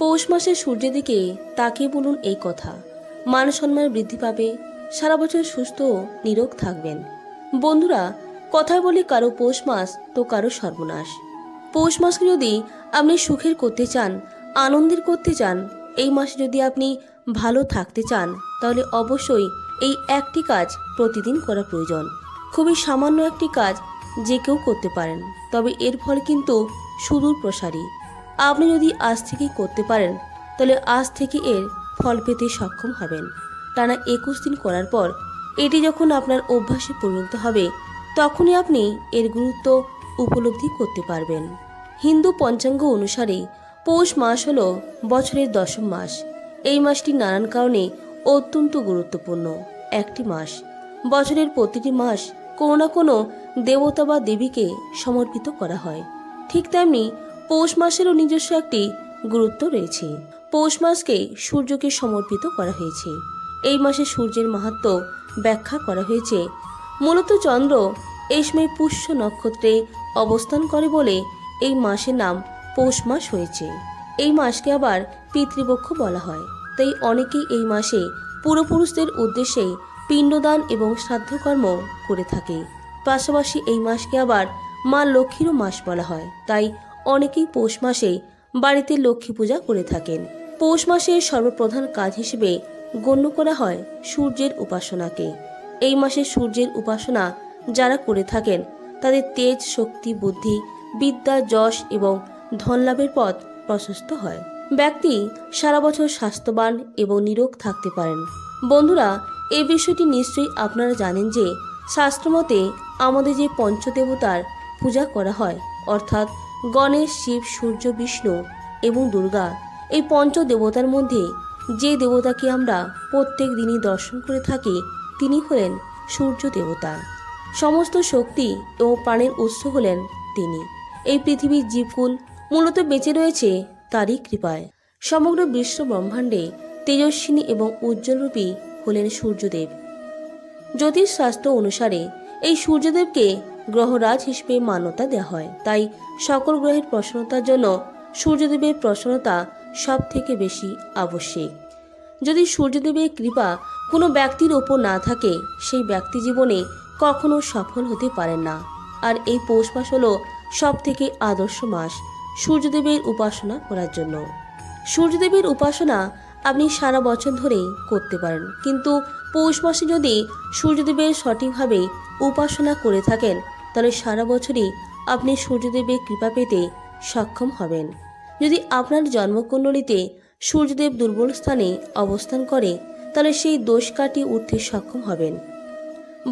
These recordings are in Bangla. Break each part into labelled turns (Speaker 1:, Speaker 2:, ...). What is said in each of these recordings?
Speaker 1: পৌষ মাসে সূর্যের দিকে তাকিয়ে বলুন এই কথা। মান সম্মান বৃদ্ধি পাবে, সারা বছর সুস্থ ও নিরোগ থাকবেন। বন্ধুরা, কথায় বলি কারও পৌষ মাস তো কারও সর্বনাশ। পৌষ মাসকে যদি আপনি সুখের করতে চান, আনন্দের করতে চান, এই মাসে যদি আপনি ভালো থাকতে চান, তাহলে অবশ্যই এই একটি কাজ প্রতিদিন করা প্রয়োজন। খুবই সামান্য একটি কাজ যে কেউ করতে পারেন, তবে এর ফল কিন্তু সুদূর প্রসারী আপনি যদি আজ থেকেই করতে পারেন, তাহলে আজ থেকে এর ফল পেতে সক্ষম হবেন। টানা একুশ দিন করার পর, এটি যখন আপনার অভ্যাসে পরিণত হবে, তখনই আপনি এর গুরুত্ব উপলব্ধি করতে পারবেন। হিন্দু পঞ্চাঙ্গ অনুসারে, পৌষ মাস হল বছরের দশম মাস। এই মাসটি নানান কারণে অত্যন্ত গুরুত্বপূর্ণ। একটি মাস। বছরের প্রতিটি মাস কোনো না কোনো দেবতা বা দেবীকে সমর্পিত করা হয়। ঠিক তেমনি পৌষ মাসেরও নিজস্ব একটি গুরুত্ব রয়েছে। পৌষ মাসকে সূর্যকে সমর্পিত করা হয়েছে। এই মাসে সূর্যের মাহাত্ম্য ব্যাখ্যা করা হয়েছে। মূলত চন্দ্র এই সময় পুষ্য নক্ষত্রে অবস্থান করে বলে এই মাসের নাম পৌষ মাস হয়েছে। এই মাসকে আবার পিতৃপক্ষ বলা হয়। তাই অনেকেই এই মাসে পূর্বপুরুষদের উদ্দেশ্যে পিণ্ডদান এবং শ্রাদ্ধকর্ম করে থাকে। পাশাপাশি এই মাসকে আবার মা লক্ষ্মীরও মাস বলা হয়। তাই অনেকেই পৌষ মাসে বাড়িতে লক্ষ্মী পূজা করে থাকেন। পৌষ মাসের সর্বপ্রধান কাজ হিসেবে গণ্য করা হয় সূর্যের উপাসনাকে। এই মাসে সূর্যের উপাসনা যারা করে থাকেন, তাদের তেজ, শক্তি, বুদ্ধি, বিদ্যা, যশ এবং ধনলাভের পথ প্রশস্ত হয়। ব্যক্তি সারা বছর স্বাস্থ্যবান এবং নিরোগ থাকতে পারেন। বন্ধুরা এই বিষয়টি নিশ্চয়ই আপনারা জানেন যে শাস্ত্রমতে আমাদের যে পঞ্চদেবতার পূজা করা হয়, অর্থাৎ গণেশ, শিব, সূর্য, বিষ্ণু এবং দুর্গা এই পঞ্চ দেবতার মধ্যে যে দেবতাকে আমরা প্রত্যেক দিনই দর্শন করে থাকি, তিনি হলেন সূর্য দেবতা। সমস্ত শক্তি ও প্রাণের উৎস হলেন তিনি। এই পৃথিবীর জীবকুল মূলত বেঁচে রয়েছে তারই কৃপায়। সমগ্র বিশ্ব ব্রহ্মাণ্ডে তেজস্বিনী এবং উজ্জ্বলরূপী হলেন সূর্যদেব। জ্যোতিষ জ্যোতিষশাস্ত্র অনুসারে এই সূর্যদেবকে গ্রহরাজ হিসেবে মান্যতা দেওয়া হয়। তাই সকল গ্রহের প্রসন্নতার জন্য সূর্যদেবের প্রসন্নতা সব থেকে বেশি আবশ্যিক। যদি সূর্যদেবের কৃপা কোনো ব্যক্তির ওপর না থাকে, সেই ব্যক্তি জীবনে কখনো সফল হতে পারেন না। আর এই পৌষ মাস হলো সব থেকে আদর্শ মাস সূর্যদেবের উপাসনা করার জন্য। সূর্যদেবের উপাসনা আপনি সারা বছর ধরেই করতে পারেন। কিন্তু পৌষ মাসে যদি সূর্যদেবের সঠিকভাবে উপাসনা করে থাকেন তাহলে সারা বছরই আপনি সূর্যদেবের কৃপা পেতে সক্ষম হবেন। যদি আপনার জন্মকুণ্ডলিতে সূর্যদেব দুর্বল স্থানে অবস্থান করে, তাহলে সেই দোষ কাটিয়ে উঠতে সক্ষম হবেন।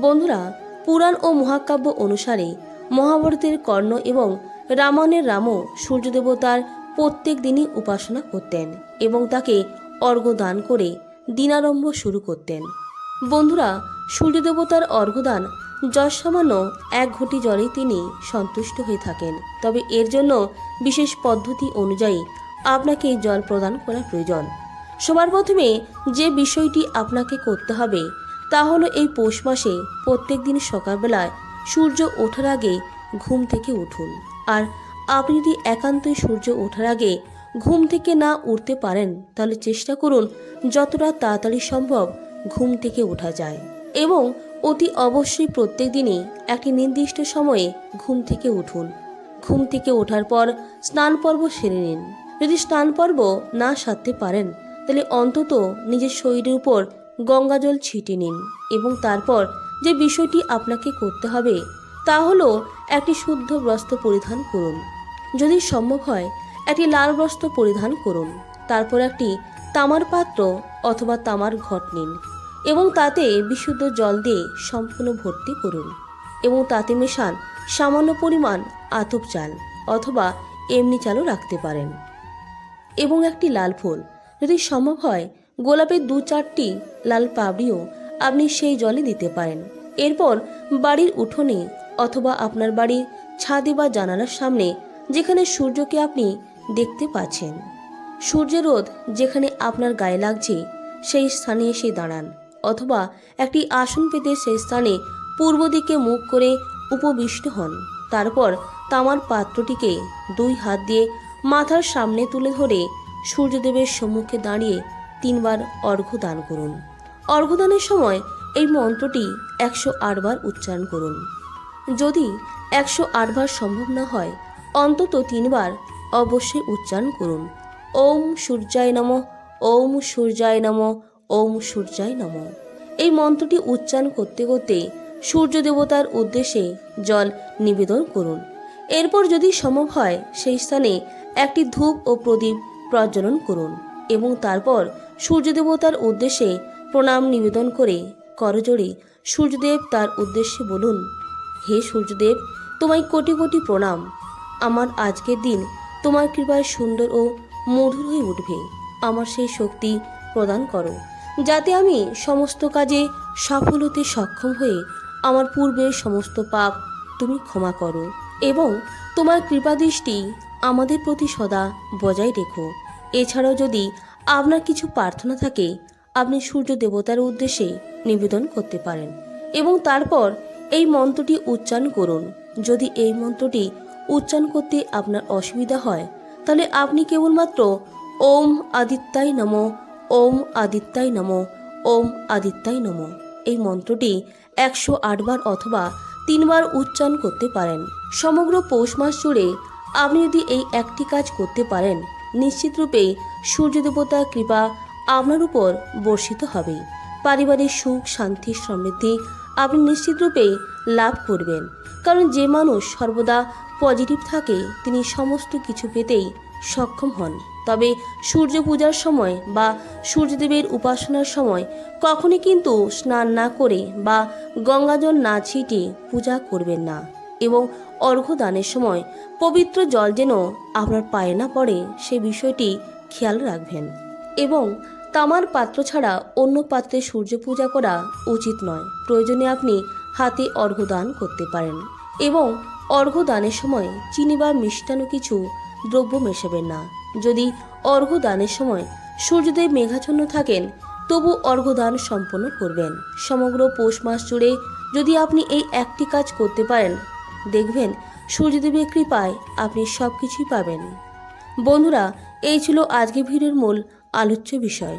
Speaker 1: বন্ধুরা, পুরাণ ও মহাকাব্য অনুসারে মহাভারতের কর্ণ এবং রামায়ণের রামও সূর্যদেবতার প্রত্যেক দিনই উপাসনা করতেন এবং তাকে অর্ঘ্য দান করে দিনারম্ভ শুরু করতেন। বন্ধুরা, সূর্যদেবতার অর্ঘ্যদান যৎসামান্য এক ঘটি জলেই তিনি সন্তুষ্ট হয়ে থাকেন। তবে এর জন্য বিশেষ পদ্ধতি অনুযায়ী আপনাকে জল প্রদান করা প্রয়োজন। সবার প্রথমে যে বিষয়টি আপনাকে করতে হবে, তা হলো এই পৌষ মাসে প্রত্যেক দিন সকালবেলায় সূর্য ওঠার আগে ঘুম থেকে উঠুন। আর আপনি যদি একান্তই সূর্য ওঠার আগে ঘুম থেকে না উঠতে পারেন, তাহলে চেষ্টা করুন যতটা তাড়াতাড়ি সম্ভব ঘুম থেকে ওঠা যায়। এবং অতি অবশ্যই প্রত্যেক দিনই একটি নির্দিষ্ট সময়ে ঘুম থেকে উঠুন। ঘুম থেকে ওঠার পর স্নান পর্ব সেরে নিন। যদি স্নান পর্ব না সারতে পারেন, তাহলে অন্তত নিজের শরীরের উপর গঙ্গাজল ছিটে নিন এবং তারপর যে বিষয়টি আপনাকে করতে হবে, তা হলো একটি শুদ্ধ বস্ত্র পরিধান করুন। যদি সম্ভব হয়, একটি লাল বস্ত্র পরিধান করুন। তারপর একটি তামার পাত্র অথবা তামার ঘট নিন। এবং তাতে বিশুদ্ধ জল দিয়ে সম্পূর্ণ ভর্তি করুন। এবং তাতে মেশান সামান্য পরিমাণ আতপ চাল অথবা এমনি চালও রাখতে পারেন। এবং একটি লাল ফুল। যদি সম্ভব হয়, গোলাপের দু চারটি লাল পাবড়িও আপনি সেই জলে দিতে পারেন। এরপর বাড়ির উঠোনে অথবা আপনার বাড়ির ছাদে বা জানালার সামনে যেখানে সূর্যকে আপনি দেখতে পাচ্ছেন। সূর্যের রোদ যেখানে আপনার গায়ে লাগছে, সেই স্থানে এসে দাঁড়ান। অথবা একটি আসন পেতে সেই স্থানে পূর্ব দিকে মুখ করে উপবিষ্ট হন। তারপর তামার পাত্রটিকে দুই হাত দিয়ে মাথার সামনে তুলে ধরে সূর্যদেবের সম্মুখে দাঁড়িয়ে তিনবার অর্ঘ্য দান করুন। অর্ঘ্যদানের সময় এই মন্ত্রটি একশো আটবার উচ্চারণ করুন। যদি একশো আটবার সম্ভব না হয়, অন্তত তিনবার অবশ্যই উচ্চারণ করুন। ওম সূর্যায় নম, ওম সূর্যায় নম ওম সূর্যায় নম। এই মন্ত্রটি উচ্চারণ করতে করতে সূর্য দেবতার উদ্দেশ্যে জল নিবেদন করুন। এরপর যদি সম্ভব হয়, সেই স্থানে একটি ধূপ ও প্রদীপ প্রজ্বলন করুন এবং তারপর সূর্য দেবতার উদ্দেশ্যে প্রণাম নিবেদন করে করজোড়ে সূর্যদেব তার উদ্দেশ্যে বলুন, হে সূর্যদেব, তোমায় কোটি কোটি প্রণাম। আমার আজকের দিন তোমার কৃপায় সুন্দর ও মধুর হয়ে উঠবে। আমার সেই শক্তি প্রদান করো। যাতে আমি সমস্ত কাজে সফল হতে সক্ষম হয়ে আমার পূর্বের সমস্ত পাপ তুমি ক্ষমা করো এবং তোমার কৃপাদৃষ্টি আমাদের প্রতি সদা বজায় রেখো। এছাড়াও যদি আপনার কিছু প্রার্থনা থাকে, আপনি সূর্য দেবতার উদ্দেশ্যে নিবেদন করতে পারেন এবং তারপর এই মন্ত্রটি উচ্চারণ করুন। যদি এই মন্ত্রটি উচ্চারণ করতে আপনার অসুবিধা হয়, তাহলে আপনি কেবলমাত্র ওম আদিত্যাই নম ওম আদিত্যাই নম, ওম আদিত্যাই নম। এই মন্ত্রটি একশো আটবার অথবা তিনবার উচ্চারণ করতে পারেন। সমগ্র পৌষ মাস জুড়ে আপনি যদি এই একটি কাজ করতে পারেন নিশ্চিতরূপে সূর্যদেবতার কৃপা আপনার উপর বর্ষিত হবে। পারিবারিক সুখ, শান্তি, সমৃদ্ধি আপনি নিশ্চিতরূপে লাভ করবেন। কারণ যে মানুষ সর্বদা পজিটিভ থাকে, তিনি সমস্ত কিছু পেতেই সক্ষম হন। তবে সূর্য পূজার সময় বা সূর্যদেবের উপাসনার সময় কখনই কিন্তু স্নান না করে বা গঙ্গাজল না ছিটিয়ে পূজা করবেন না এবং অর্ঘ্য দানের সময় পবিত্র জল যেন আপনার পায়ে না পড়ে সে বিষয়টি খেয়াল রাখবেন। এবং তামার পাত্র ছাড়া অন্য পাত্রে সূর্য পূজা করা উচিত নয়। প্রয়োজনে আপনি হাতে অর্ঘ্য দান করতে পারেন এবং অর্ঘ্য দানের সময় চিনি বা মিষ্টান্ন কিছু দ্রব্য মেশাবেন না। যদি অর্ঘ্যদানের সময় সূর্যদেব মেঘাচ্ছন্ন থাকেন, তবু অর্ঘ্যদান সম্পন্ন করবেন। সমগ্র পৌষ মাস জুড়ে যদি আপনি এই একটি কাজ করতে পারেন, দেখবেন সূর্যদেবের কৃপায় আপনি সব কিছুই পাবেন। বন্ধুরা, এই ছিল আজকে ভিডিওর মূল আলোচ্য বিষয়।